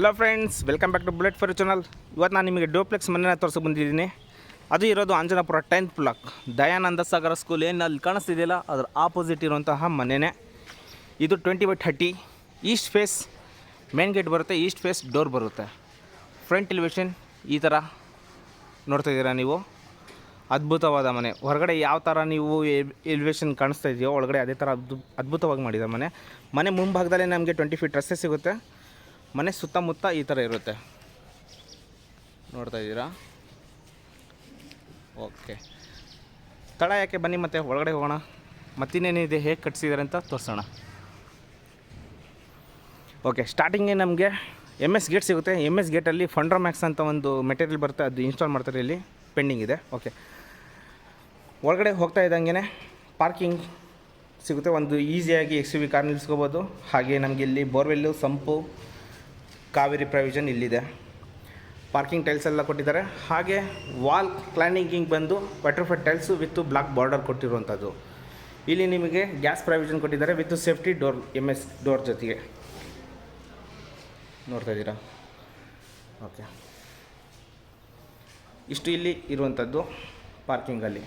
Hello friends welcome back to bullet for channel ಇವತ್ತು ನಾನು ನಿಮಗೆ ಡೋಪ್ಲೆಕ್ಸ್ ಮನೆನ ತೋರಿಸಿ ಬಂದಿದ್ದೀನಿ. ಅದು ಇರೋದು Anjanapura tenth block Dayananda Sagara school ಏನು ಅಲ್ಲಿ ಕಾಣಿಸ್ತಿದೆಯಲ್ಲ? ಅದರ ಆಪೋಸಿಟ್ ಇರುವಂತಹ ಮನೆಯೇ ಇದು twenty by thirty east face main gate ಬರುತ್ತೆ ಈಸ್ಟ್ ಫೇಸ್ ಡೋರ್ ಬರುತ್ತೆ. ಫ್ರಂಟ್ ಎಲಿವೇಶನ್ ಈ ಥರ ನೋಡ್ತಾ ಇದ್ದೀರಾ ನೀವು? ಅದ್ಭುತವಾದ ಮನೆ. ಹೊರಗಡೆ ಯಾವ ಥರ ನೀವು ಎಲಿವೇಶನ್ ಕಾಣಿಸ್ತಾ ಇದೆಯೋ, ಒಳಗಡೆ ಅದೇ ಥರ ಅದ್ಭು ಅದ್ಭುತವಾಗಿ ಮಾಡಿದ್ದಾರೆ ಮನೆ. ಮನೆ ಮುಂಭಾಗದಲ್ಲೇ ನಮಗೆ ಟ್ವೆಂಟಿ ಫೀಟ್ ರಸ್ತೆ ಸಿಗುತ್ತೆ. ಮನೆ ಸುತ್ತಮುತ್ತ ಈ ಥರ ಇರುತ್ತೆ. ನೋಡ್ತಾ ಇದ್ದೀರಾ? ಓಕೆ. ತಡ ಯಾಕೆ? ಬನ್ನಿ ಮತ್ತೆ ಒಳಗಡೆ ಹೋಗೋಣ. ಮತ್ತಿನ್ನೇನಿದೆ ಹೇಗೆ ಕಟ್ಸಿದ್ದಾರೆ ಅಂತ ತೋರಿಸೋಣ. ಓಕೆ, ಸ್ಟಾರ್ಟಿಂಗೇ ನಮಗೆ ಎಂ ಎಸ್ ಗೇಟ್ ಸಿಗುತ್ತೆ. ಎಂ ಎಸ್ ಗೇಟಲ್ಲಿ ಫಂಡ್ರಾ ಮ್ಯಾಕ್ಸ್ ಅಂತ ಒಂದು ಮೆಟೀರಿಯಲ್ ಬರುತ್ತೆ. ಅದು ಇನ್ಸ್ಟಾಲ್ ಮಾಡ್ತಾರೆ ಇಲ್ಲಿ. ಪೆಂಡಿಂಗ್ ಇದೆ. ಓಕೆ. ಒಳಗಡೆ ಹೋಗ್ತಾ ಇದ್ದಂಗೆ ಪಾರ್ಕಿಂಗ್ ಸಿಗುತ್ತೆ. ಒಂದು ಈಸಿಯಾಗಿ ಎಕ್ಸ್ ಯು ವಿ ಕಾರ್ ನಿಲ್ಲಿಸ್ಕೋಬೋದು. ಹಾಗೆ ನಮಗೆ ಇಲ್ಲಿ ಬೋರ್ವೆಲ್ಲು, ಸಂಪು ಕಾವೇರಿ ಪ್ರಾವಿಷನ್ ಇಲ್ಲಿದೆ. ಪಾರ್ಕಿಂಗ್ ಟೈಲ್ಸ್ ಎಲ್ಲ ಕೊಟ್ಟಿದ್ದಾರೆ. ಹಾಗೆ ವಾಲ್ ಕ್ಲೈನಿಂಗಿಂಗ್ ಬಂದು butterfly tiles with black border ಕೊಟ್ಟಿರುವಂಥದ್ದು. ಇಲ್ಲಿ ನಿಮಗೆ ಗ್ಯಾಸ್ ಪ್ರಾವಿಷನ್ ಕೊಟ್ಟಿದ್ದಾರೆ with safety door M S door ಜೊತೆಗೆ. ನೋಡ್ತಾ ಇದ್ದೀರಾ? ಓಕೆ ಇಷ್ಟು ಇಲ್ಲಿ ಇರುವಂಥದ್ದು ಪಾರ್ಕಿಂಗಲ್ಲಿ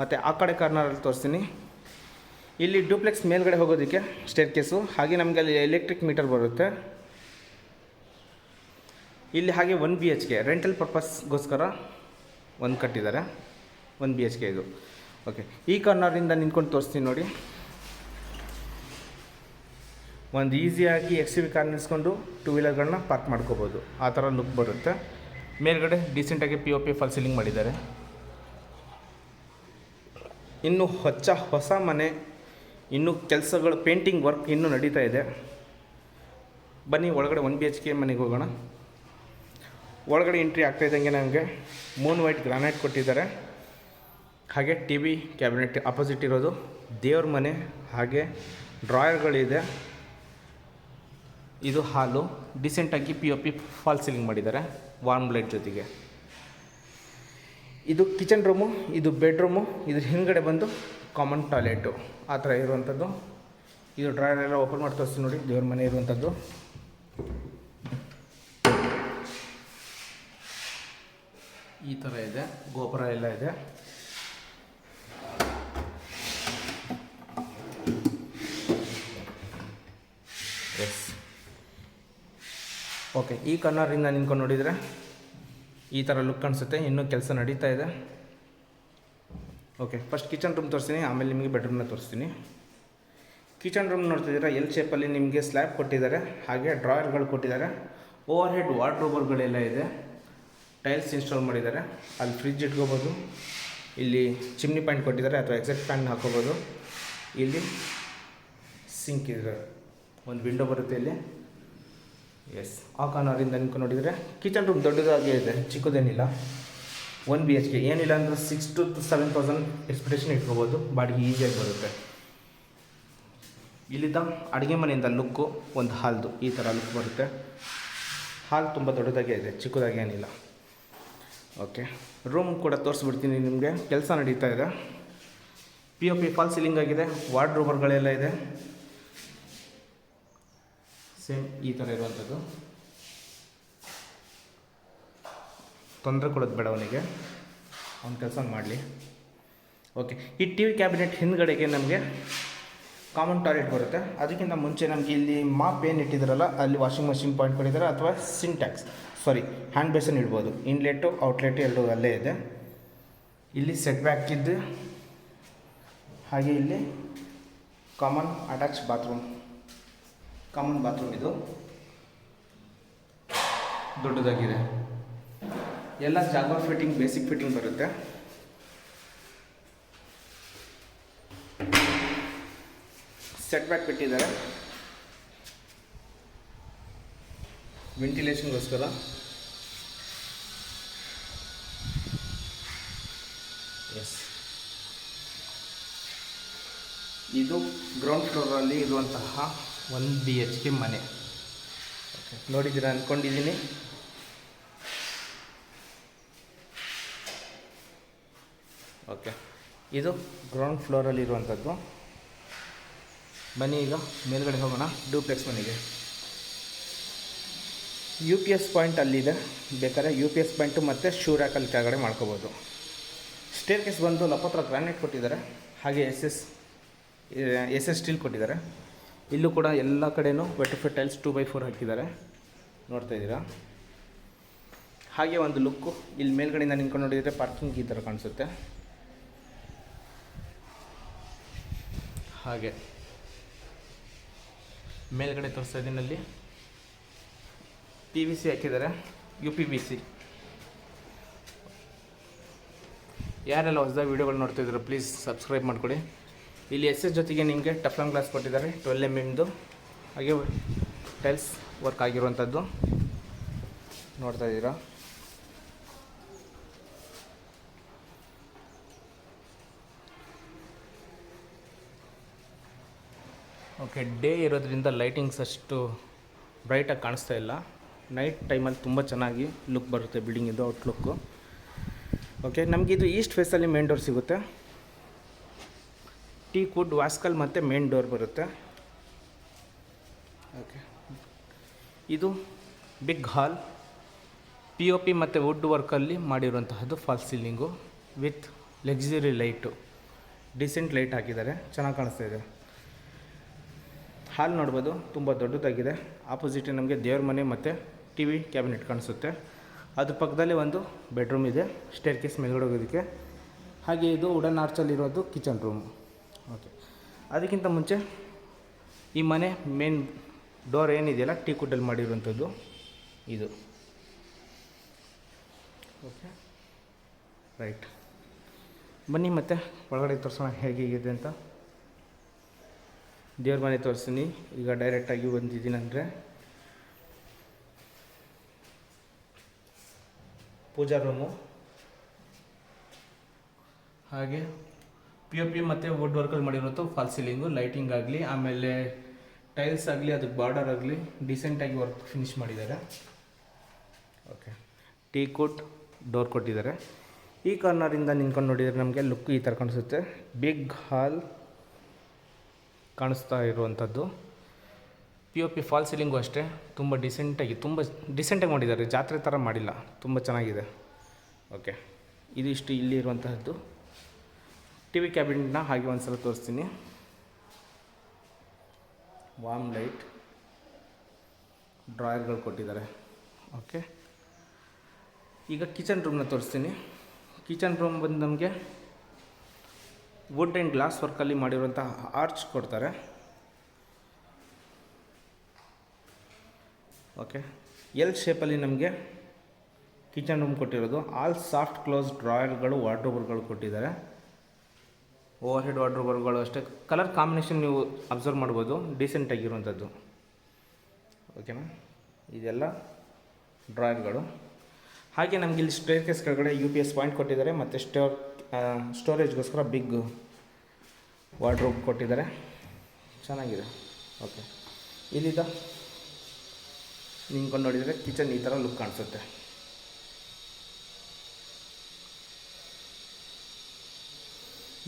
ಮತ್ತು ಆ ಕಡೆ ಕಾರ್ನರಲ್ಲಿ ತೋರಿಸ್ತೀನಿ. ಇಲ್ಲಿ ಡೂಪ್ಲೆಕ್ಸ್ ಮೇಲ್ಗಡೆ ಹೋಗೋದಕ್ಕೆ ಸ್ಟೇರ್ ಕೇಸು ಹಾಗೆ ನಮಗೆ ಅಲ್ಲಿ ಎಲೆಕ್ಟ್ರಿಕ್ ಮೀಟರ್ ಬರುತ್ತೆ. ಇಲ್ಲಿ ಹಾಗೆ one B H K rental ಪರ್ಪಸ್ಗೋಸ್ಕರ ಒಂದು ಕಟ್ಟಿದ್ದಾರೆ. ಒನ್ ಬಿ ಎಚ್ ಕೆ ಇದು. ಓಕೆ ಈ ಕಾರ್ನರಿಂದ ನಿಂತ್ಕೊಂಡು ತೋರಿಸ್ತೀನಿ ನೋಡಿ. ಒಂದು ಈಸಿಯಾಗಿ ಎಕ್ಸ್ ವಿ ಕಾರ್ ನಿಲ್ಲಿಸ್ಕೊಂಡು ಟೂ ವೀಲರ್ಗಳನ್ನ ಪಾರ್ಕ್ ಮಾಡ್ಕೋಬೋದು. ಆ ಥರ ಲುಕ್ ಬರುತ್ತೆ. ಮೇಲ್ಗಡೆ ಡೀಸೆಂಟಾಗಿ P O P fall ceiling ಮಾಡಿದ್ದಾರೆ. ಇನ್ನು ಹೊಚ್ಚ ಹೊಸ ಮನೆ, ಇನ್ನು ಕೆಲಸಗಳು ಪೇಂಟಿಂಗ್ ವರ್ಕ್ ಇನ್ನೂ ನಡೀತಾ ಇದೆ. ಬನ್ನಿ, ಒಳಗಡೆ ಒನ್ ಬಿ ಎಚ್ ಕೆ ಮನೆಗೆ ಹೋಗೋಣ. ಒಳಗಡೆ ಎಂಟ್ರಿ ಆಗ್ತಾ ಇದ್ದಂಗೆ ನನಗೆ ಮೂನ್ ವೈಟ್ ಗ್ರಾನೈಟ್ ಕೊಟ್ಟಿದ್ದಾರೆ. ಹಾಗೆ ಟಿ ವಿ ಕ್ಯಾಬಿನೆಟ್ ಅಪೋಸಿಟ್ ಇರೋದು. ದೇವ್ರ ಮನೆ, ಹಾಗೆ ಡ್ರಾಯರ್ಗಳಿದೆ ಇದು ಹಾಲು. ಡಿಸೆಂಟಾಗಿ P O P fall ceiling ಮಾಡಿದ್ದಾರೆ. ವಾರ್ಮ್ ಬ್ಲೈಟ್ ಜೊತೆಗೆ. ಇದು ಕಿಚನ್ ರೂಮು ಇದು ಬೆಡ್ರೂಮು ಇದ್ರ ಹಿಂದ್ಗಡೆ ಬಂದು ಕಾಮನ್ ಟಾಯ್ಲೆಟು ಆ ಥರ ಇರುವಂಥದ್ದು. ಇದು ಡ್ರಾಯರ್ ಎಲ್ಲ ಓಪನ್ ಮಾಡಿ ತೋರಿಸ್ತೀನಿ ನೋಡಿ, ದೇವ್ರ ಮನೆ ಇರುವಂಥದ್ದು. ಈ ಥರ ಇದೆ, ಗೋಪುರ ಎಲ್ಲ ಇದೆ. ಎಸ್ ಓಕೆ ಈ ಕನ್ನರಿಂದ ನಿಂತ್ಕೊಂಡು ನೋಡಿದರೆ ಈ ಥರ ಲುಕ್ ಕಾಣಿಸುತ್ತೆ, ಇನ್ನೂ ಕೆಲಸ ನಡೀತಾ ಇದೆ. ಓಕೆ ಫಸ್ಟ್ ಕಿಚನ್ ರೂಮ್ ತೋರಿಸ್ತೀನಿ, ಆಮೇಲೆ ನಿಮಗೆ ಬೆಡ್ರೂಮ್ನ ತೋರಿಸ್ತೀನಿ. ಕಿಚನ್ ರೂಮ್ ನೋಡ್ತಿದ್ದೀರಾ ಎಲ್ ಶೇಪಲ್ಲಿ ನಿಮಗೆ ಸ್ಲ್ಯಾಬ್ ಕೊಟ್ಟಿದ್ದಾರೆ, ಹಾಗೆ ಡ್ರಾಯರ್ಗಳು ಕೊಟ್ಟಿದ್ದಾರೆ. ಓವರ್ ಹೆಡ್ ವಾರ್ಡ್ರೋಬರ್ಗಳೆಲ್ಲ ಇದೆ. ಟೈಲ್ಸ್ ಇನ್ಸ್ಟಾಲ್ ಮಾಡಿದ್ದಾರೆ. ಅಲ್ಲಿ ಫ್ರಿಜ್ ಇಟ್ಕೋಬೋದು. ಇಲ್ಲಿ ಚಿಮ್ನಿ ಪಾಯಿಂಟ್ ಕೊಟ್ಟಿದ್ದಾರೆ ಅಥವಾ ಎಕ್ಸಾಕ್ಟ್ ಫ್ಯಾನ್ ಹಾಕೋಬೋದು. ಇಲ್ಲಿ ಸಿಂಕ್ ಇದೆ. ಒಂದು ವಿಂಡೋ ಬರುತ್ತೆ ಇಲ್ಲಿ. ಎಸ್ ಆ ಕಾರ್ನರಿಂದ ನಿಂತ್ಕೊಂಡು ನೋಡಿದರೆ ಕಿಚನ್ ರೂಮ್ ದೊಡ್ಡದಾಗಿ ಇದೆ, ಚಿಕ್ಕದೇನಿಲ್ಲ. ಒನ್ ಬಿ ಎಚ್ ಕೆ ಏನಿಲ್ಲ ಅಂದರೆ six to seven thousand expectation ಇಟ್ಕೋಬೋದು. ಬಾಡಿಗೆ ಈಸಿಯಾಗಿ ಬರುತ್ತೆ. ಇಲ್ಲಿದ್ದ ಅಡುಗೆ ಮನೆಯಿಂದ ಲುಕ್ಕು ಒಂದು ಹಾಲ್ದು ಈ ಥರ ಲುಕ್ ಬರುತ್ತೆ. ಹಾಲ್ ತುಂಬ ದೊಡ್ಡದಾಗೇ ಇದೆ, ಚಿಕ್ಕದಾಗಿ ಏನಿಲ್ಲ. ಓಕೆ. ರೂಮ್ ಕೂಡ ತೋರಿಸ್ಬಿಡ್ತೀನಿ ನಿಮಗೆ. ಕೆಲಸ ನಡೀತಾ ಇದೆ. P O P fall ceiling ಆಗಿದೆ. ವಾರ್ಡ್ ರೂಮರ್ಗಳೆಲ್ಲ ಇದೆ. ಸೇಮ್ ಈ ಥರ ಇರುವಂಥದ್ದು. ತೊಂದರೆ ಕೊಡೋದು ಬೇಡ ಅವನಿಗೆ. ಅವ್ನ ಕೆಲಸ ಮಾಡಲಿ. ಓಕೆ. ಈ ಟಿ ವಿ ಕ್ಯಾಬಿನೆಟ್ ಹಿಂದ್ಗಡೆಗೆ ನಮಗೆ ಕಾಮನ್ ಟಾಯ್ಲೆಟ್ ಬರುತ್ತೆ. ಅದಕ್ಕಿಂತ ಮುಂಚೆ ನಮಗೆ ಇಲ್ಲಿ ಮಾಪ್ ಏನು ಇಟ್ಟಿದ್ದಾರಲ್ಲ ಅಲ್ಲಿ ವಾಷಿಂಗ್ ಮಷಿನ್ ಪಾಯಿಂಟ್ ಕೊಟ್ಟಿದ್ದಾರೆ ಅಥವಾ ಸಿಂಟ್ಯಾಕ್ಸ್ ಸಾರಿ ಹ್ಯಾಂಡ್ ಬೇಸನ್ ಇಡ್ಬೋದು. ಇನ್ಲೆಟು ಔಟ್ಲೆಟು ಎರಡು ಅಲ್ಲೇ ಇದೆ. ಇಲ್ಲಿ ಸೆಟ್ ಬ್ಯಾಕ್ ಇದ್ದು, ಹಾಗೆ ಇಲ್ಲಿ common attach bathroom common bathroom ಇದು. ದೊಡ್ಡದಾಗಿದೆ. ಎಲ್ಲ ಜಾಗ ಫಿಟ್ಟಿಂಗ್ ಬೇಸಿಕ್ ಫಿಟ್ಟಿಂಗ್ ಬರುತ್ತೆ. ಸೆಟ್ ಬ್ಯಾಕ್ ಬಿಟ್ಟಿದ್ದಾರೆ. ವೆಂಟಿಲೇಷನ್ಗೋಸ್ಕರ ಇದು ಗ್ರೌಂಡ್ ಫ್ಲೋರಲ್ಲಿ ಇರುವಂತಹ ಒನ್ ಬಿ ಎಚ್ ಕೆ ಮನೆ. ನೋಡಿದ್ದೀರಾ ಅಂದ್ಕೊಂಡಿದ್ದೀನಿ ಓಕೆ ಇದು ಗ್ರೌಂಡ್ ಫ್ಲೋರಲ್ಲಿ ಇರುವಂಥದ್ದು. ಬನ್ನಿ ಈಗ ಮೇಲ್ಗಡೆ ಹೋಗೋಣ. ಡೂಪ್ಲೆಕ್ಸ್ ಮನೆಗೆ. ಯು ಪಿ ಎಸ್ ಪಾಯಿಂಟ್ ಅಲ್ಲಿದೆ ಬೇಕಾದ್ರೆ ಯು ಪಿ ಎಸ್ ಪಾಯಿಂಟು ಮತ್ತು ಶೂ ರ್ಯಾಕಲ್ಲಿ ಕೆಳಗಡೆ ಮಾಡ್ಕೋಬೋದು. ಸ್ಟೇರ್ ಕೇಸ್ ಬಂದು ಲಪತ್ರ ಗ್ರಾನೈಟ್ ಕೊಟ್ಟಿದ್ದಾರೆ. ಹಾಗೆ S S S S steel ಕೊಟ್ಟಿದ್ದಾರೆ. ಇಲ್ಲೂ ಕೂಡ ಎಲ್ಲ ಕಡೆನೂ vitrified tiles two by four ಹಾಕಿದ್ದಾರೆ. ನೋಡ್ತಾ ಇದ್ದೀರಾ? ಹಾಗೆ ಒಂದು ಲುಕ್ಕು ಇಲ್ಲಿ ಮೇಲ್ಗಡೆಯಿಂದ ನಿಂತ್ಕೊಂಡು ನೋಡಿದರೆ ಪಾರ್ಕಿಂಗ್ ಈ ಥರ ಕಾಣಿಸುತ್ತೆ. ಹಾಗೆ ಮೇಲ್ಗಡೆ ತೋರಿಸ್ತಾ ಇದ್ದೀನಿ ಅಲ್ಲಿ. ಪಿ ವಿ ಸಿ ಹಾಕಿದ್ದಾರೆ ಯು ಪಿ ಬಿ ಸಿ ಯಾರೆಲ್ಲ ಹೊಸದಾಗಿ ವೀಡಿಯೋಗಳು ನೋಡ್ತಾ ಪ್ಲೀಸ್ ಸಬ್ಸ್ಕ್ರೈಬ್ ಮಾಡಿಕೊಡಿ ಇಲ್ಲಿ ಎಸ್ ಎಸ್ ಜೊತೆಗೆ ನಿಮಗೆ ಟಫ್ಲನ್ ಗ್ಲಾಸ್ ಕೊಟ್ಟಿದ್ದಾರೆ ಟ್ವೆಲ್ ಎಂ ಎಮ್ದು ಹಾಗೆ ಟೈಲ್ಸ್ ವರ್ಕ್ ಆಗಿರುವಂಥದ್ದು. ನೋಡ್ತಾ ಇದ್ದೀರಾ? ಓಕೆ ಡೇ ಇರೋದ್ರಿಂದ ಲೈಟಿಂಗ್ಸ್ ಅಷ್ಟು ಬ್ರೈಟಾಗಿ ಕಾಣಿಸ್ತಾ ಇಲ್ಲ. ನೈಟ್ ಟೈಮಲ್ಲಿ ತುಂಬ ಚೆನ್ನಾಗಿ ಲುಕ್ ಬರುತ್ತೆ ಬಿಲ್ಡಿಂಗಿಂದು ಔಟ್ಲುಕ್ಕು ಓಕೆ ನಮಗಿದು ಈಸ್ಟ್ ಫೇಸಲ್ಲಿ ಮೇನ್ ಡೋರ್ ಸಿಗುತ್ತೆ. ಟೀ ಕುಡ್ ವಾಸ್ಕಲ್ ಮತ್ತು ಮೇನ್ ಡೋರ್ ಬರುತ್ತೆ. ಓಕೆ. ಇದು big hall. P O P ಮತ್ತು ವುಡ್ ವರ್ಕಲ್ಲಿ ಮಾಡಿರುವಂತಹದ್ದು fall ceiling with luxury light. Decent light ಹಾಕಿದ್ದಾರೆ. ಚೆನ್ನಾಗಿ ಕಾಣಿಸ್ತಾ ಇದೆ. ಹಾಲ್ ನೋಡ್ಬೋದು, ತುಂಬ ದೊಡ್ಡದಾಗಿದೆ. ಆಪೋಸಿಟ್ ನಮಗೆ ದೇವ್ರ ಮನೆ ಮತ್ತು ಟಿ ವಿ ಕ್ಯಾಬಿನೆಟ್ ಕಾಣಿಸುತ್ತೆ. ಅದ್ರ ಪಕ್ಕದಲ್ಲಿ ಒಂದು ಬೆಡ್ರೂಮ್ ಇದೆ ಸ್ಟೇರ್ ಕೇಸ್ ಮೇಲ್ಗಡೆ ಹೋಗೋದಕ್ಕೆ. ಹಾಗೆ ಇದು ವುಡನ್ ಆರ್ಚಲ್ಲಿರೋದು ಕಿಚನ್ ರೂಮ್. ಅದಕ್ಕಿಂತ ಮುಂಚೆ ಈ ಮನೆ ಮೇನ್ ಡೋರ್ ಏನಿದೆಯಲ್ಲ, ಟೀ ಕುಡ್ಡಲ್ಲಿ ಮಾಡಿರುವಂಥದ್ದು ಇದು. ಓಕೆ ರೈಟ್ ಬನ್ನಿ ಮತ್ತೆ ಒಳಗಡೆ ತೋರಿಸೋಣ ಹೇಗಿದೆ ಅಂತ. ದೇವ್ರ ಮನೆ ತೋರಿಸ್ತೀನಿ. ಈಗ ಡೈರೆಕ್ಟಾಗಿ ಬಂದಿದ್ದೀನಿ ಅಂದರೆ ಪೂಜಾ ರೂಮು ಹಾಗೆ ಪಿ ಓ ಪಿ ಮತ್ತು ವುಡ್ ವರ್ಕಲ್ಲಿ ಮಾಡಿರೋದು ಫಾಲ್ ಸೀಲಿಂಗು ಲೈಟಿಂಗ್ ಆಗಲಿ ಆಮೇಲೆ ಟೈಲ್ಸ್ ಆಗಲಿ ಅದಕ್ಕೆ ಬಾರ್ಡರ್ ಆಗಲಿ ಡಿಸೆಂಟಾಗಿ ವರ್ಕ್ ಫಿನಿಶ್ ಮಾಡಿದ್ದಾರೆ. ಓಕೆ ಟೀ ಕೋಟ್ ಡೋರ್ ಕೊಟ್ಟಿದ್ದಾರೆ ಈ ಕಾರ್ನರಿಂದ ನಿಂತ್ಕೊಂಡು ನೋಡಿದರೆ ನಮಗೆ ಲುಕ್ ಈ ಥರ ಕಾಣಿಸುತ್ತೆ. ಬಿಗ್ ಹಾಲ್ ಕಾಣಿಸ್ತಾ ಇರುವಂಥದ್ದು P O P fall ceiling ಅಷ್ಟೇ. ತುಂಬ ಡಿಸೆಂಟಾಗಿ ತುಂಬ ಡಿಸೆಂಟಾಗಿ ಮಾಡಿದ್ದಾರೆ. ಜಾತ್ರೆ ಥರ ಮಾಡಿಲ್ಲ. ತುಂಬ ಚೆನ್ನಾಗಿದೆ. ಓಕೆ ಇದಿಷ್ಟು ಇಲ್ಲಿ ಇರುವಂತಹದ್ದು. ಟಿ ವಿ ಕ್ಯಾಬಿನೆಟ್ನ ಹಾಗೆ ಒಂದು ಸಲ ತೋರಿಸ್ತೀನಿ. ವಾಮ್ ಲೈಟ್ ಡ್ರಾಯರ್ಗಳು ಕೊಟ್ಟಿದ್ದಾರೆ. ಓಕೆ ಈಗ ಕಿಚನ್ ರೂಮ್ನ ತೋರಿಸ್ತೀನಿ. ಕಿಚನ್ ರೂಮ್ ಬಂದು ನಮಗೆ ವುಡ್ ಆ್ಯಂಡ್ ಗ್ಲಾಸ್ ವರ್ಕಲ್ಲಿ ಮಾಡಿರುವಂಥ ಆರ್ಚ್ ಕೊಡ್ತಾರೆ. ಓಕೆ ಎಲ್ ಶೇಪಲ್ಲಿ ನಮಗೆ ಕಿಚನ್ ರೂಮ್ ಕೊಟ್ಟಿರೋದು. ಆಲ್ ಸಾಫ್ಟ್ ಕ್ಲೋಸ್ ಡ್ರಾಯರ್ಗಳು ವಾರ್ಡ್ರೋಬರ್ಗಳು ಕೊಟ್ಟಿದ್ದಾರೆ. ಓವರ್ ಹೆಡ್ ವಾರ್ಡ್ರೋಬರ್ಗಳು ಅಷ್ಟೇ. ಕಲರ್ ಕಾಂಬಿನೇಷನ್ ನೀವು ಅಬ್ಸರ್ವ್ ಮಾಡ್ಬೋದು. ಡೀಸೆಂಟ್ ಆಗಿರುವಂಥದ್ದು. ಓಕೆನಾ ಇದೆಲ್ಲ ಡ್ರಾಯಿಂಗ್ಗಳು. ಹಾಗೆ ನಮಗೆ ಇಲ್ಲಿ ಸ್ಟೇರ್ ಕೇಸ್ ಕೆಳಗಡೆ ಯು ಪಿ ಎಸ್ ಪಾಯಿಂಟ್ ಕೊಟ್ಟಿದ್ದಾರೆ. ಮತ್ತು ಸ್ಟೋರ್ ಸ್ಟೋರೇಜ್ಗೋಸ್ಕರ ಬಿಗ್ ವಾರ್ಡ್ರೋಬ್ ಕೊಟ್ಟಿದ್ದಾರೆ. ಚೆನ್ನಾಗಿದೆ. ಓಕೆ. ಇಲ್ಲಿದ್ದ ನಿಂತ್ಕೊಂಡು ನೋಡಿದರೆ ಕಿಚನ್ ಈ ಥರ ಲುಕ್ ಕಾಣಿಸುತ್ತೆ.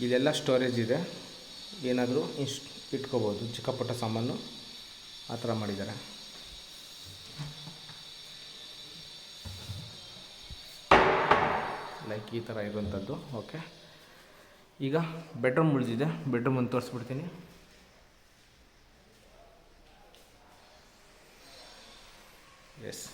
ಇದೆಲ್ಲ ಸ್ಟೋರೇಜ್ ಇದೆ. ಏನಾದರೂ ಇನ್ಸ್, ಇಟ್ಕೋಬೋದು. ಚಿಕ್ಕ ಪುಟ್ಟ ಸಾಮಾನು ಆ ಥರ ಮಾಡಿದ್ದಾರೆ. ಲೈಕ್ ಈ ಥರ ಇರುವಂಥದ್ದು. ಓಕೆ. ಈಗ ಬೆಡ್ರೂಮ್ ಉಳಿದಿದೆ. ಬೆಡ್ರೂಮ್ ಒಂದು ತೋರಿಸ್ಬಿಡ್ತೀನಿ. ಎಸ್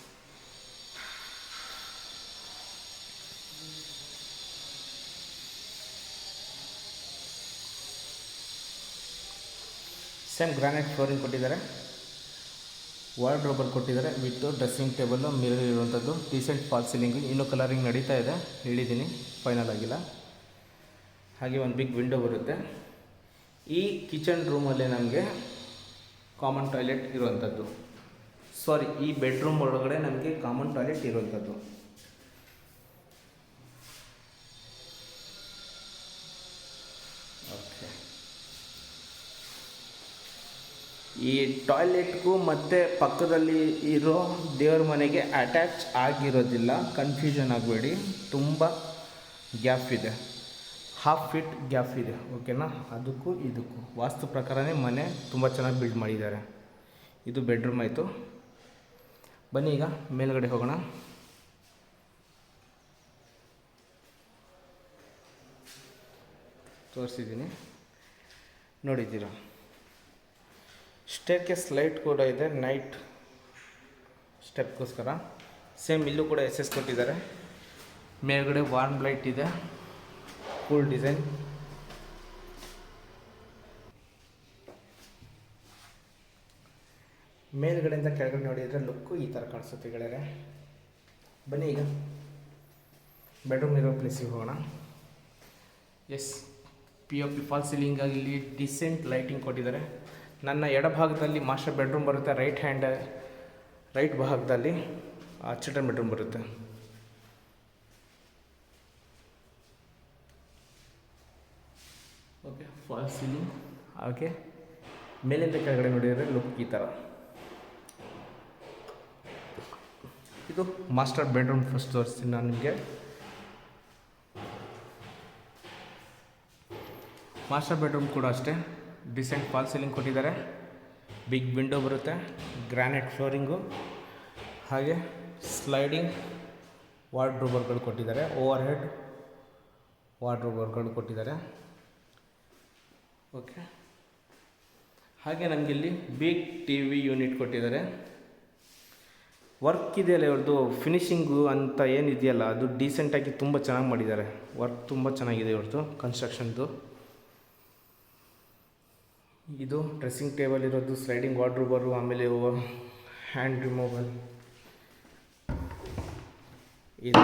ಸೇಮ್ ಗ್ರಾನೈಟ್ ಫ್ಲೋರಿಂಗ್ ಕೊಟ್ಟಿದ್ದಾರೆ. ವಾರ್ಡ್ ರೋಬರ್ ಕೊಟ್ಟಿದ್ದಾರೆ. ವಿತ್ ಡ್ರೆಸ್ಸಿಂಗ್ ಟೇಬಲ್ಲು ಮಿರರ್ ಇರುವಂಥದ್ದು ಡೀಸೆಂಟ್ ಫಾಲ್ ಸೀಲಿಂಗ್ ಇನ್ನೂ ಕಲರಿಂಗ್ ನಡೀತಾ ಇದೆ. ಹೇಳಿದ್ದೀನಿ. ಫೈನಲ್ ಆಗಿಲ್ಲ. ಹಾಗೆ ಒಂದು ಬಿಗ್ ವಿಂಡೋ ಬರುತ್ತೆ. ಈ ಕಿಚನ್ ರೂಮಲ್ಲಿ ನಮಗೆ ಕಾಮನ್ ಟಾಯ್ಲೆಟ್ ಇರುವಂಥದ್ದು ಸಾರಿ ಈ ಬೆಡ್ರೂಮ್ ಒಳಗಡೆ ನಮಗೆ ಕಾಮನ್ ಟಾಯ್ಲೆಟ್ ಇರುವಂಥದ್ದು ಓಕೆ ಈ ಟಾಯ್ಲೆಟ್ಗೂ ಮತ್ತು ಪಕ್ಕದಲ್ಲಿ ಇರೋ ದೇವ್ರ ಮನೆಗೆ ಅಟ್ಯಾಚ್ ಆಗಿರೋದಿಲ್ಲ. ಕನ್ಫ್ಯೂಷನ್ ಆಗಬೇಡಿ. ತುಂಬ ಗ್ಯಾಪ್ ಇದೆ. ಹಾಫ್ ಫೀಟ್ ಗ್ಯಾಪ್ ಇದೆ. ಓಕೆನಾ? ಅದಕ್ಕೂ ಇದಕ್ಕೂ. ವಾಸ್ತು ಪ್ರಕಾರನೇ ಮನೆ ತುಂಬ ಚೆನ್ನಾಗಿ ಬಿಲ್ಡ್ ಮಾಡಿದ್ದಾರೆ. ಇದು ಬೆಡ್ರೂಮ್ ಆಯಿತು. ಬನ್ನಿ ಈಗ ಮೇಲುಗಡೆ ಹೋಗೋಣ. ತೋರಿಸಿದ್ದೀನಿ. ನೋಡಿದ್ದೀರಾ? ಸ್ಟೇರ್ಕೇಸ್ ಲೈಟ್ ಕೂಡ ಇದೆ ನೈಟ್ ಸ್ಟೆಪ್ಗೋಸ್ಕರ ಸೇಮ್ ಇಲ್ಲೂ ಕೂಡ ಎಸ್ ಎಸ್ ಕೊಟ್ಟಿದ್ದಾರೆ. ಮೇಲ್ಗಡೆ ವಾರ್ಮ್ ಲೈಟ್ ಇದೆ ಫುಲ್ ಡಿಸೈನ್ ಮೇಲ್ಗಡೆಯಿಂದ ಕೆಳಗಡೆ ನೋಡಿದರೆ ಲುಕ್ಕು ಈ ಥರ ಕಾಣಿಸುತ್ತೆ ಗೆಳೆಯರೆ. ಬನ್ನಿ ಈಗ. ಬೆಡ್ರೂಮ್ ಇರೋ ಪ್ಲೇಸಿಗೆ ಹೋಗೋಣ. S P O P fall ಸೀಲಿಂಗಾಗಿ ಇಲ್ಲಿ ಡಿಸೆಂಟ್ ಲೈಟಿಂಗ್ ಕೊಟ್ಟಿದ್ದಾರೆ. ನನ್ನ ಎಡಭಾಗದಲ್ಲಿ ಮಾಸ್ಟರ್ ಬೆಡ್ರೂಮ್ ಬರುತ್ತೆ ರೈಟ್ ಹ್ಯಾಂಡ್ ರೈಟ್ ಭಾಗದಲ್ಲಿ ಚಿಲ್ಡ್ರನ್ ಬೆಡ್ರೂಮ್ ಬರುತ್ತೆ. ಓಕೆ ಫಾಲ್ ಸೀಲಿಂಗ್ ಓಕೆ ಮೇಲಿಂದ ಕೆಳಗಡೆ ನೋಡಿದರೆ ಲುಕ್ ಈ ಥರ ಇದು ಮಾಸ್ಟರ್ ಬೆಡ್ರೂಮ್ ಫಸ್ಟ್ ತೋರಿಸ್ತೀನಿ ನಾನು ನಿಮಗೆ. ಮಾಸ್ಟರ್ ಬೆಡ್ರೂಮ್ ಕೂಡ ಅಷ್ಟೇ. ಡಿಸೆಂಟ್ ಫಾಲ್ ಸೀಲಿಂಗ್ ಕೊಟ್ಟಿದ್ದಾರೆ. ಬಿಗ್ ವಿಂಡೋ ಬರುತ್ತೆ ಗ್ರಾನೈಟ್ ಫ್ಲೋರಿಂಗು ಹಾಗೆ ಸ್ಲೈಡಿಂಗ್ ವಾರ್ಡ್ರೋಬರ್ಗಳು ಕೊಟ್ಟಿದ್ದಾರೆ. ಓವರ್ ಹೆಡ್ ವಾರ್ಡ್ರೋಬರ್ಗಳು ಕೊಟ್ಟಿದ್ದಾರೆ. ಓಕೆ ಹಾಗೆ ನಮಗಿಲ್ಲಿ ಬಿಗ್ ಟಿ ವಿ ಯೂನಿಟ್ ಕೊಟ್ಟಿದ್ದಾರೆ. ವರ್ಕ್ ಇದೆಯಲ್ಲ ಇವ್ರದ್ದು ಫಿನಿಶಿಂಗು ಅಂತ ಏನಿದೆಯಲ್ಲ, ಅದು ಡೀಸೆಂಟಾಗಿ ತುಂಬ ಚೆನ್ನಾಗಿ ಮಾಡಿದ್ದಾರೆ. ವರ್ಕ್ ತುಂಬ ಚೆನ್ನಾಗಿದೆ ಇವ್ರದ್ದು ಕನ್ಸ್ಟ್ರಕ್ಷನ್ದು ಇದು ಡ್ರೆಸ್ಸಿಂಗ್ ಟೇಬಲ್ ಇರೋದು ಸ್ಲೈಡಿಂಗ್ ವಾರ್ಡ್ರೋಬರು ಆಮೇಲೆ ಹ್ಯಾಂಡ್ ರಿಮೂವಲ್ ಇದು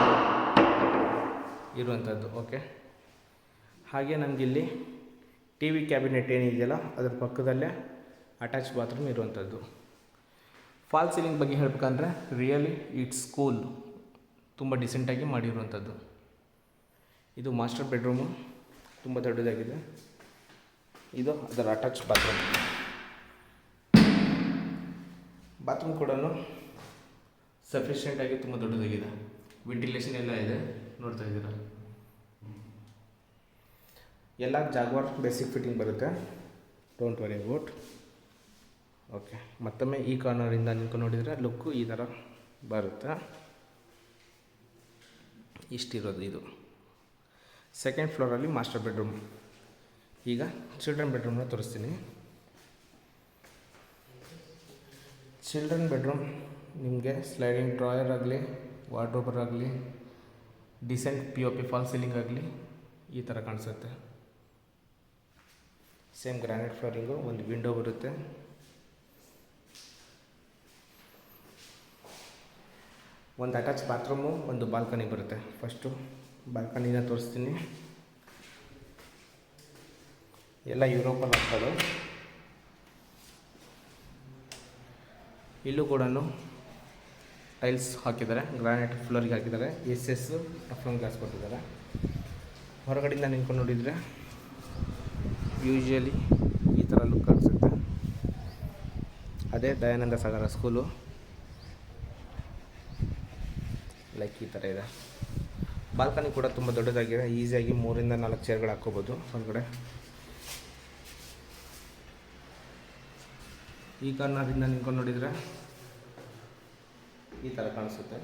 ಇರುವಂಥದ್ದು ಓಕೆ ಹಾಗೆ ನಮಗಿಲ್ಲಿ ಟಿ ವಿ ಕ್ಯಾಬಿನೆಟ್ ಏನಿದೆಯಲ್ಲ, ಅದ್ರ ಪಕ್ಕದಲ್ಲೇ ಅಟ್ಯಾಚ್ ಬಾತ್ರೂಮ್ ಇರುವಂಥದ್ದು ಫಾಲ್ ಸೀಲಿಂಗ್ ಬಗ್ಗೆ ಹೇಳ್ಬೇಕಂದ್ರೆ ರಿಯಲಿ ಇಟ್ಸ್ ಕೂಲ್ ತುಂಬ ಡಿಸೆಂಟಾಗಿ ಮಾಡಿರುವಂಥದ್ದು ಇದು ಮಾಸ್ಟರ್ ಬೆಡ್ರೂಮು ತುಂಬ ದೊಡ್ಡದಾಗಿದೆ. ಇದು ಅದರ ಅಟ್ಯಾಚ್ ಬಾತ್ರೂಮ್ ಬಾತ್ರೂಮ್ ಕೂಡ ಸಫಿಷಿಯೆಂಟಾಗಿ ತುಂಬ ದೊಡ್ಡದಾಗಿದೆ. ವೆಂಟಿಲೇಷನ್ ಎಲ್ಲ ಇದೆ, ನೋಡ್ತಾ ಇದ್ದೀರ? ಎಲ್ಲ ಜಾಗ್ವಾರ್ ಬೇಸಿಕ್ ಫಿಟ್ಟಿಂಗ್ ಬರುತ್ತೆ. ಡೋಂಟ್ ವರಿ ಅಬೌಟ್ ಓಕೆ ಮತ್ತೊಮ್ಮೆ ಈ ಕಾರ್ನರಿಂದ ನಿಂತ್ಕೊಂಡು ನೋಡಿದರೆ ಲುಕ್ಕು ಈ ಥರ ಬರುತ್ತೆ. ಇಷ್ಟಿರೋದು ಇದು. ಸೆಕೆಂಡ್ ಫ್ಲೋರಲ್ಲಿ ಮಾಸ್ಟರ್ ಬೆಡ್ರೂಮ್ ಈಗ ಚಿಲ್ಡ್ರನ್ ಬೆಡ್ರೂಮ್ನ ತೋರಿಸ್ತೀನಿ. ಚಿಲ್ಡ್ರನ್ ಬೆಡ್ರೂಮ್ ನಿಮಗೆ ಸ್ಲೈಡಿಂಗ್ ಡ್ರಾಯರ್ ಆಗಲಿ ವಾರ್ಡ್ರೋಬರ್ ಆಗಲಿ decent P O P fall ceiling ಆಗಲಿ ಈ ಥರ ಕಾಣಿಸುತ್ತೆ. ಸೇಮ್ ಗ್ರಾನೈಟ್ ಫ್ಲೋರಿಂಗು ಒಂದು ವಿಂಡೋ ಬರುತ್ತೆ. ಒಂದು ಅಟ್ಯಾಚ್ ಬಾತ್ರೂಮು ಒಂದು ಬಾಲ್ಕನಿ ಬರುತ್ತೆ. ಫಸ್ಟು ಬಾಲ್ಕನಿನ ತೋರಿಸ್ತೀನಿ. ಎಲ್ಲ ಯುರೋಪನ್ ಅಂಥದ್ದು ಇಲ್ಲೂ ಕೂಡ ಟೈಲ್ಸ್ ಹಾಕಿದ್ದಾರೆ, ಗ್ರಾನೈಟ್ ಫ್ಲೋರಿಗೆ ಹಾಕಿದ್ದಾರೆ ಎಸ್ ಎಸ್ ಟಫ್ಲೋನ್ ಗ್ಲಾಸ್ ಕೊಟ್ಟಿದ್ದಾರೆ. ಹೊರಗಡೆಯಿಂದ ನಿಂತ್ಕೊಂಡು ನೋಡಿದರೆ ಯೂಶ್ವಲಿ ಈ ಥರ ಲುಕ್ ಕಾಣಿಸುತ್ತೆ. ಅದೇ ದಯಾನಂದ ಸಾಗರ ಸ್ಕೂಲು ಲೈಕ್ ಈ ಥರ ಇದೆ. ಬಾಲ್ಕನಿ ಕೂಡ ತುಂಬ ದೊಡ್ಡದಾಗಿದೆ. ಈಸಿಯಾಗಿ ಮೂರಿಂದ ನಾಲ್ಕು ಚೇರ್ಗಳು ಹಾಕ್ಕೋಬೋದು. ಹೊರಗಡೆ ಈ ಕಾರ್ನರಿಂದ ನಿಂತ್ಕೊಂಡು ನೋಡಿದರೆ ಈ ಥರ ಕಾಣಿಸುತ್ತೆ.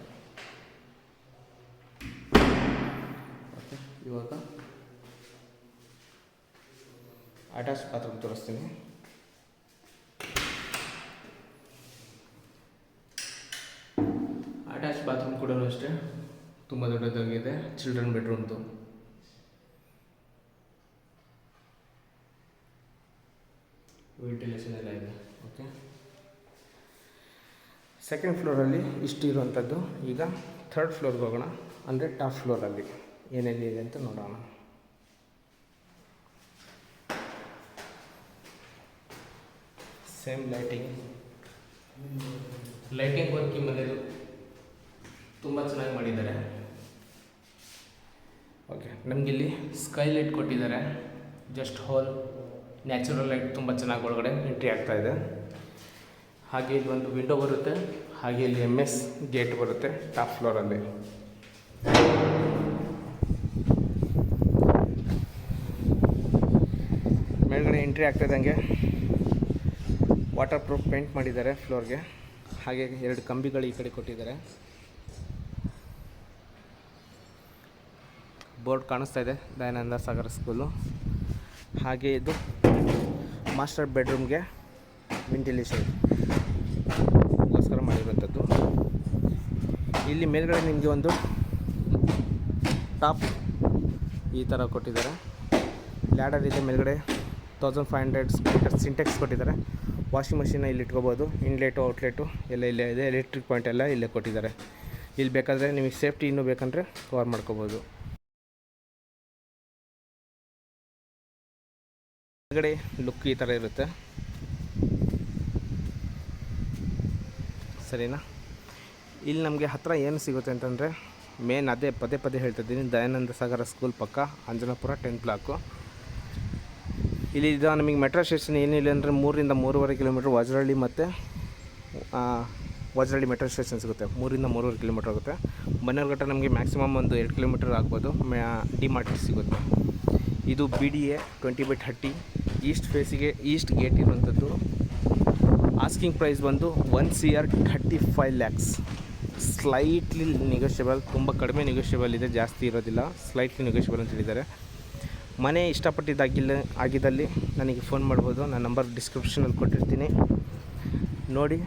ಓಕೆ, ಇವಾಗ ಅಟ್ಯಾಚ್ ಬಾತ್ರೂಮ್ ತೋರಿಸ್ತೀನಿ. ಅಟ್ಯಾಚ್ ಬಾತ್ರೂಮ್ ಕೂಡ ಅಷ್ಟೇ, ತುಂಬ ದೊಡ್ಡದಾಗಿದೆ ಚಿಲ್ಡ್ರನ್ ಬೆಡ್ರೂಮ್ದು ವೆಂಟಿಲೇಷನ್ ಎಲ್ಲ ಇದೆ. ಓಕೆ. ಸೆಕೆಂಡ್ ಫ್ಲೋರಲ್ಲಿ ಇಷ್ಟು ಇರುವಂಥದ್ದು ಈಗ ಥರ್ಡ್ ಫ್ಲೋರ್ಗೆ ಹೋಗೋಣ. ಅಂದರೆ ಟಾಪ್ ಫ್ಲೋರಲ್ಲಿ ಏನೇನಿದೆ ಅಂತ ನೋಡೋಣ. ಸೇಮ್ ಲೈಟಿಂಗ್ ಲೈಟಿಂಗ್ ವರ್ಕ್ ಈ ಮನೆಯದು ತುಂಬ ಚೆನ್ನಾಗಿ ಮಾಡಿದ್ದಾರೆ. ಓಕೆ ನಮಗಿಲ್ಲಿ ಸ್ಕೈ ಲೈಟ್ ಕೊಟ್ಟಿದ್ದಾರೆ. ಜಸ್ಟ್ ಹೋಲ್ ನ್ಯಾಚುರಲ್ ಲೈಟ್ ತುಂಬ ಚೆನ್ನಾಗಿ ಒಳಗಡೆ ಎಂಟ್ರಿ ಆಗ್ತಾ ಇದೆ. ಹಾಗೆ ಇಲ್ಲಿ ಒಂದು ವಿಂಡೋ ಬರುತ್ತೆ. ಹಾಗೆ ಇಲ್ಲಿ ಎಂ ಎಸ್ ಗೇಟ್ ಬರುತ್ತೆ ಟಾಪ್ ಫ್ಲೋರಲ್ಲಿ ಮೇಲ್ಗಡೆ ಎಂಟ್ರಿ ಆಗ್ತಾಯಿದ್ದಂಗೆ ವಾಟರ್ ಪ್ರೂಫ್ ಪೇಂಟ್ ಮಾಡಿದ್ದಾರೆ ಫ್ಲೋರ್ಗೆ ಹಾಗೆ ಎರಡು ಕಂಬಿಗಳು ಈ ಕಡೆ ಕೊಟ್ಟಿದ್ದಾರೆ. ಬೋರ್ಡ್ ಕಾಣಿಸ್ತಾ ಇದೆ ದಯಾನಂದ ಸಾಗರ ಸ್ಕೂಲು ಹಾಗೆ ಇದು ಮಾಸ್ಟರ್ ಬೆಡ್ರೂಮ್ಗೆ ವೆಂಟಿಲೇಷನ್. ಗೋಸ್ಕರ ಮಾಡಿರುವಂಥದ್ದು. ಇಲ್ಲಿ ಮೇಲ್ಗಡೆ ನಿಮಗೆ ಒಂದು ಟಾಪ್ ಈ ಥರ ಕೊಟ್ಟಿದ್ದಾರೆ. ಲ್ಯಾಡರ್ ಇದೆ ಮೇಲ್ಗಡೆ. Thousand five hundred litre Sintex ಕೊಟ್ಟಿದ್ದಾರೆ. ವಾಷಿಂಗ್ ಮಷಿನ ಇಲ್ಲಿ ಇಟ್ಕೋಬೋದು. ಇನ್ಲೇಟು, ಔಟ್ಲೆಟು ಎಲ್ಲ ಇಲ್ಲೇ ಇದೆ. ಎಲೆಕ್ಟ್ರಿಕ್ ಪಾಯಿಂಟ್ ಎಲ್ಲ ಇಲ್ಲೇ ಕೊಟ್ಟಿದ್ದಾರೆ. ಇಲ್ಲಿ ಬೇಕಾದರೆ ನಿಮಗೆ ಸೇಫ್ಟಿ ಇನ್ನೂ ಬೇಕಂದರೆ ಕವರ್ ಮಾಡ್ಕೋಬೋದು. ಹೊರಗಡೆ ಲುಕ್ ಈ ಥರ ಇರುತ್ತೆ. ಸರಿನಾ? ಇಲ್ಲಿ ನಮಗೆ ಹತ್ತಿರ ಏನು ಸಿಗುತ್ತೆ ಅಂತಂದರೆ ಮೇನ್ ಅದೇ ಪದೇ ಪದೇ ಹೇಳ್ತಿದ್ದೀನಿ ದಯಾನಂದ ಸಾಗರ ಸ್ಕೂಲ್ ಪಕ್ಕ, ಅಂಜನಾಪುರ ಟೆಂತ್ ಬ್ಲಾಕು ಇಲ್ಲಿ ಇದು ನಮಗೆ ಮೆಟ್ರೋ ಸ್ಟೇಷನ್ ಏನಿಲ್ಲ ಅಂದರೆ ಮೂರರಿಂದ ಮೂರುವರೆ ಕಿಲೋಮೀಟ್ರ್ ವಜ್ರಹಳ್ಳಿ ಮತ್ತು ವಜ್ರಹಳ್ಳಿ ಮೆಟ್ರೋ ಸ್ಟೇಷನ್ ಸಿಗುತ್ತೆ. ಮೂರಿಂದ ಮೂರುವರೆ ಕಿಲೋಮೀಟ್ರ್ ಆಗುತ್ತೆ. ಬನ್ನರ್ಘಟ್ಟ ನಮಗೆ ಮ್ಯಾಕ್ಸಿಮಮ್ ಒಂದು ಎರಡು ಕಿಲೋಮೀಟ್ರ್ ಆಗ್ಬೋದು. ಮ್ಯಾ ಡಿ ಮಾರ್ಟ್ ಸಿಗುತ್ತೆ. ಇದು B D A twenty by thirty east ಫೇಸಿಗೆ east gate ಇರುವಂಥದ್ದು. ಆಸ್ಕಿಂಗ್ ಪ್ರೈಸ್ ಬಂದು one C R thirty five lakhs slightly negotiable ತುಂಬ ಕಡಿಮೆ ನೆಗೋಷಿಯಬಲ್ ಇದೆ, ಜಾಸ್ತಿ ಇರೋದಿಲ್ಲ. ಸ್ಲೈಟ್ಲಿ ನೆಗೋಷಿಯಬಲ್ ಅಂತ ಹೇಳಿದ್ದಾರೆ. ಮನೆ ಇಷ್ಟಪಟ್ಟಿದ್ದಾಗಿಲ್ಲ ಆಗಿದ್ದಲ್ಲಿ ನನಗೆ ಫೋನ್ ಮಾಡ್ಬೋದು. ನನ್ನ ನಂಬರ್ ಡಿಸ್ಕ್ರಿಪ್ಷನಲ್ಲಿ ಕೊಟ್ಟಿರ್ತೀನಿ. ನೋಡಿ,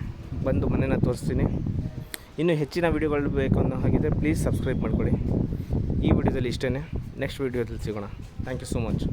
ಬಂದು ಮನೇನ ತೋರಿಸ್ತೀನಿ. ಇನ್ನೂ ಹೆಚ್ಚಿನ ವೀಡಿಯೋಗಳು ಬೇಕು ಅನ್ನೋ ಹಾಗಿದ್ರೆ ಪ್ಲೀಸ್ ಸಬ್ಸ್ಕ್ರೈಬ್ ಮಾಡ್ಕೊಳ್ಳಿ. ಈ ವಿಡಿಯೋದಲ್ಲಿ ಇಷ್ಟೇ ನೆಕ್ಸ್ಟ್ ವೀಡಿಯೋದಲ್ಲಿ ಸಿಗೋಣ. Thank you so much